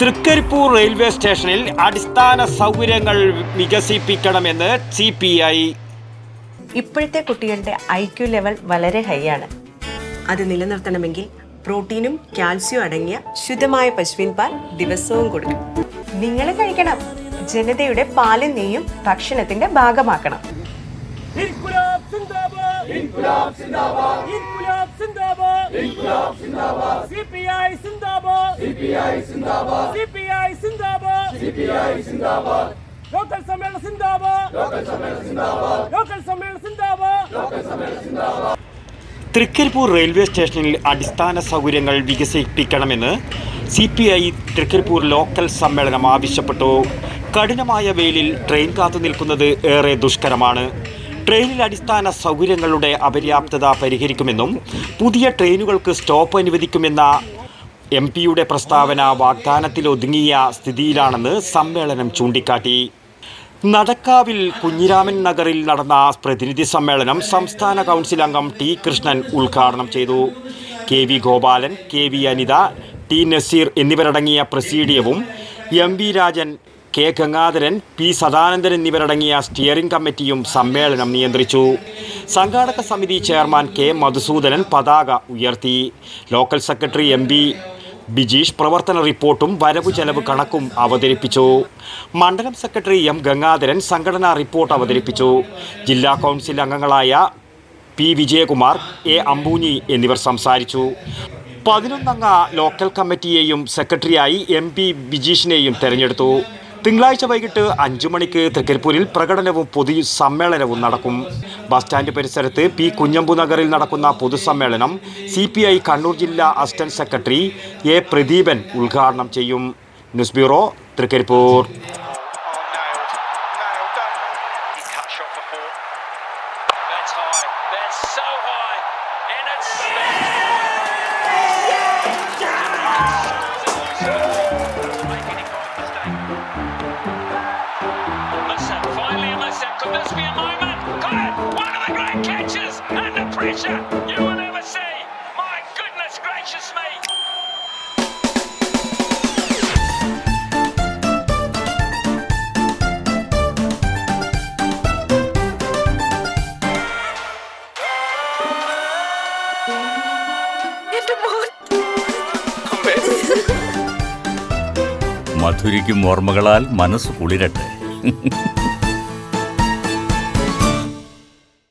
Trikaripur railway സ്റ്റേഷനിൽ അടിസ്ഥാന സൗകര്യങ്ങൾ വികസിപ്പിക്കണമെന്ന് സി പി ഐ. ഇപ്പോഴത്തെ കുട്ടികളുടെ ഐ ക്യു ലെവൽ വളരെ ഹൈ ആണ് അത് നിലനിർത്തണമെങ്കിൽ പ്രോട്ടീനും കാൽസ്യവും അടങ്ങിയ ശുദ്ധമായ പശുവിൻ പാൽ ദിവസവും കൊടുക്കും നിങ്ങൾ കഴിക്കണം. ജനതയുടെ പാലും നെയ്യും ഭക്ഷണത്തിന്റെ ഭാഗമാക്കണം. Zindabad! İnkılap Zindabad! İnkılap Zindabad! CPI Zindabad! CPI Zindabad! CPI Zindabad! CPI Zindabad! Local Samel Zindabad! Local Samel Zindabad! Local Samel Zindabad! Local Samel Zindabad! Trikaripur railway സ്റ്റേഷനിൽ അടിസ്ഥാന സൗകര്യങ്ങൾ വികസിപ്പിക്കണമെന്ന് C P I Trikaripur local സമ്മേളനം ആവശ്യപ്പെട്ടു കഠിനമായ വെയിലിൽ train കാത്തു നിൽക്കുന്നത് ഏറെ ദുഷ്കരമാണ് ട്രെയിനിൽ അടിസ്ഥാന സൗകര്യങ്ങളുടെ അപര്യാപ്തത പരിഹരിക്കുമെന്നും പുതിയ ട്രെയിനുകൾക്ക് സ്റ്റോപ്പ് അനുവദിക്കുമെന്ന എം പിയുടെ പ്രസ്താവന വാഗ്ദാനത്തിൽ ഒതുങ്ങിയ സ്ഥിതിയിലാണെന്ന് സമ്മേളനം ചൂണ്ടിക്കാട്ടി. നടക്കാവിൽ കുഞ്ഞിരാമൻ നഗറിൽ നടന്ന പ്രതിനിധി സമ്മേളനം സംസ്ഥാന കൗൺസിൽ അംഗം ടി കൃഷ്ണൻ ഉദ്ഘാടനം ചെയ്തു. K V Gopalan K V Anitha T Naseer എന്നിവരടങ്ങിയ പ്രസീഡിയവും M V Rajan K Gangadharan P Sadanandan എന്നിവരടങ്ങിയ സ്റ്റിയറിംഗ് കമ്മിറ്റിയും സമ്മേളനം നിയന്ത്രിച്ചു. സംഘാടക സമിതി ചെയർമാൻ കെ മധുസൂദനൻ പതാക ഉയർത്തി. Local secretary M B Bijeesh പ്രവർത്തന റിപ്പോർട്ടും വരവ് ചെലവ് കണക്കും അവതരിപ്പിച്ചു. മണ്ഡലം സെക്രട്ടറി എം ഗംഗാധരൻ സംഘടനാ റിപ്പോർട്ട് അവതരിപ്പിച്ചു. ജില്ലാ കൗൺസിൽ അംഗങ്ങളായ പി വിജയകുമാർ എ അമ്പൂഞ്ഞി എന്നിവർ സംസാരിച്ചു. പതിനൊന്നംഗ ലോക്കൽ കമ്മിറ്റിയെയും സെക്രട്ടറിയായി എം പി ബിജീഷിനെയും തെരഞ്ഞെടുത്തു. തിങ്കളാഴ്ച വൈകിട്ട് അഞ്ചു മണിക്ക് തൃക്കരിപ്പൂരിൽ പ്രകടനവും പൊതു സമ്മേളനവും നടക്കും. ബസ് സ്റ്റാൻഡ് പരിസരത്ത് പി കുഞ്ഞമ്പു നഗറിൽ നടക്കുന്ന പൊതുസമ്മേളനം സി പി ഐ കണ്ണൂർ ജില്ലാ അസിസ്റ്റന്റ് സെക്രട്ടറി എ പ്രദീപൻ ഉദ്ഘാടനം ചെയ്യും. News bureau Trikaripur. Musa, Could be a moment? Got it! One of the great catches! Under pressure! You will never see! My goodness gracious me! മധുരിക്കും ഓർമ്മകളാൽ മനസ്സ് കുളിരട്ടെ